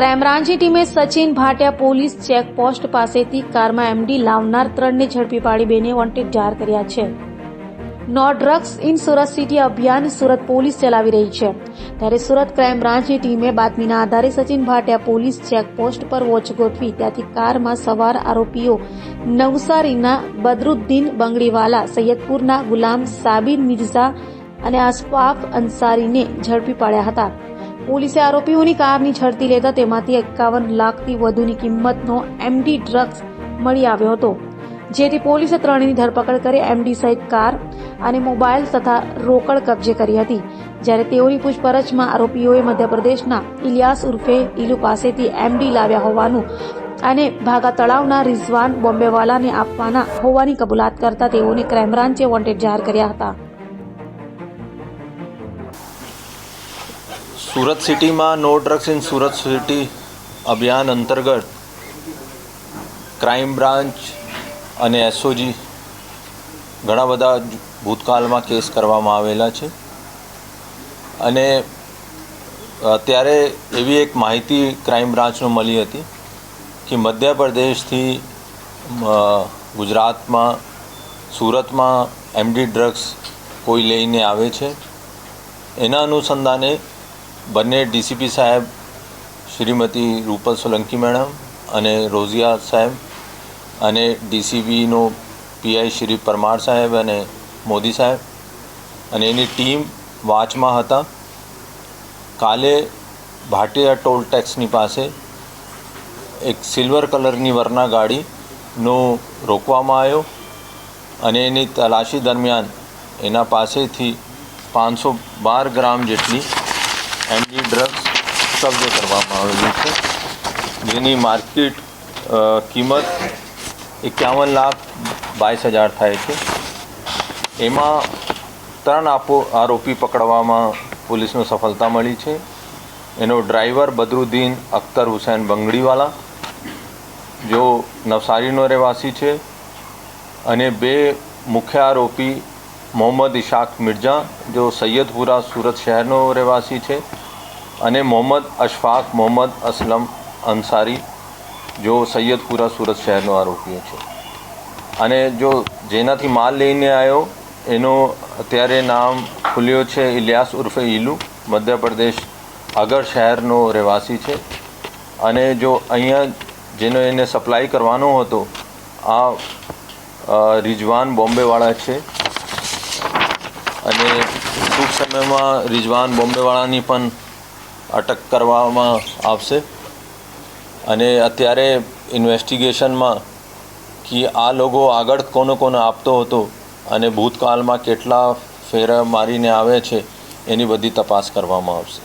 બ્રાન્ચની ટીમે Sachin Bhatia police checkpost પાસેથી કારમાં એમડી લાવનાર ત્રણને ઝડપી પાડી બેને વોન્ટેડ જાહેર કર્યા છે. No drugs in Surat city અભિયાન સુરત પોલીસ ચલાવી રહી છે. ત્યારે સુરત ક્રાઇમ બ્રાન્ચની ટીમે બાતમીના આધારે સચિન ભાટિયા પોલીસ ચેકપોસ્ટ પર વોચ ગોઠવી ત્યાંથી કારમાં સવાર આરોપીઓ નવસારીના બદરુદ્દીન બંગડીવાલા, સૈયદપુરના ગુલામ સાબિર મિર્ઝા અને અશફાક અંસારીને ઝડપી પાડ્યા હતા. પોલીસે આરોપીઓની કારની ઝડપી લેતા તેમાંથી એકાવન લાખથી વધુની કિંમતનો એમડી ડ્રગ્સ મળી આવ્યો હતો. જેથી પોલીસે ત્રણેયની ધરપકડ કરી એમડી સહિત કાર અને મોબાઈલ તથા રોકડ કબજે કરી હતી. જ્યારે તેઓની પૂછપરછમાં આરોપીઓએ મધ્યપ્રદેશના ઇલિયાસ ઉર્ફે ઇલુ પાસેથી એમડી લાવ્યા હોવાનું અને ભાગા તળાવના રિઝવાન બોમ્બેવાલાને આપવાના હોવાની કબૂલાત કરતા તેઓને ક્રાઇમ બ્રાન્ચે વોન્ટેડ જાહેર કર્યા હતા. સુરત સિટીમાં no drugs in Surat city અભિયાન અંતર્ગત ક્રાઇમ બ્રાન્ચ અને એસઓજી ઘણા બધા ભૂતકાળમાં કેસ કરવામાં આવેલા છે. અને ત્યારે એવી એક માહિતી ક્રાઇમ બ્રાન્ચનો મળી હતી કે મધ્યપ્રદેશથી ગુજરાતમાં, સુરતમાં એમડી ડ્રગ્સ કોઈ લઈને આવે છે. એના અનુસંધાને બંને ડીસીપી સાહેબ, શ્રીમતી રૂપલ સોલંકી મેડમ અને રોઝિયા સાહેબ અને ડીસીબીનો પીઆઈ શ્રી પરમાર સાહેબ અને મોદી સાહેબ અને એની ટીમ વાચમાં હતા. કાલે ભાટિયા ટોલ ટેક્સની પાસે એક સિલ્વર કલરની વરના ગાડીનો રોકવામાં આવ્યો અને એની તલાશી દરમિયાન એના પાસેથી પાંચસો બાર ગ્રામ જેટલી એમડી ડ્રગ્સ કબજે કરવામાં આવેલી છે. જેની માર્કેટ કિંમત એકાવન લાખ બાવીસ હજાર થાય છે. એમાં ત્રણ આપો, આરોપી પકડવામાં પોલીસને સફળતા મળી છે. એનો ડ્રાઈવર બદરુદ્દીન અખ્તર હુસૈન બંગડીવાલા, જો નવસારીનો રહેવાસી છે. અને બે મુખ્ય આરોપી મોહમ્મદ ઇશાક મિર્ઝા જો સૈયદપુરા સુરત શહેરનો રહેવાસી છે, અને મોહમ્મદ અશફાક મોહમ્મદ અસલમ અંસારી, જો સૈયદપુરા સુરત શહેરનો આરોપી છે. અને જો જેનાથી માલ લઈને આવ્યો, એનો અત્યારે નામ ખુલ્યો છે ઇલિયાસ ઉર્ફે ઇલુ મધ્યપ્રદેશ અગર શહેરનો રહેવાસી છે. અને જો અહીંયા જેનો એને સપ્લાય કરવાનો હતો, આ રિજવાન બોમ્બેવાળા છે અને ટૂંક સમયમાં રિજવાન બોમ્બેવાળાની પણ અટક કરવામાં આવશે. અને અત્યારે ઇન્વેસ્ટિગેશનમાં કે આ લોકો આગળ કોને કોને આપતો હતો અને ભૂતકાળમાં કેટલા ફેરા મારીને આવે છે એની બધી તપાસ કરવામાં આવશે.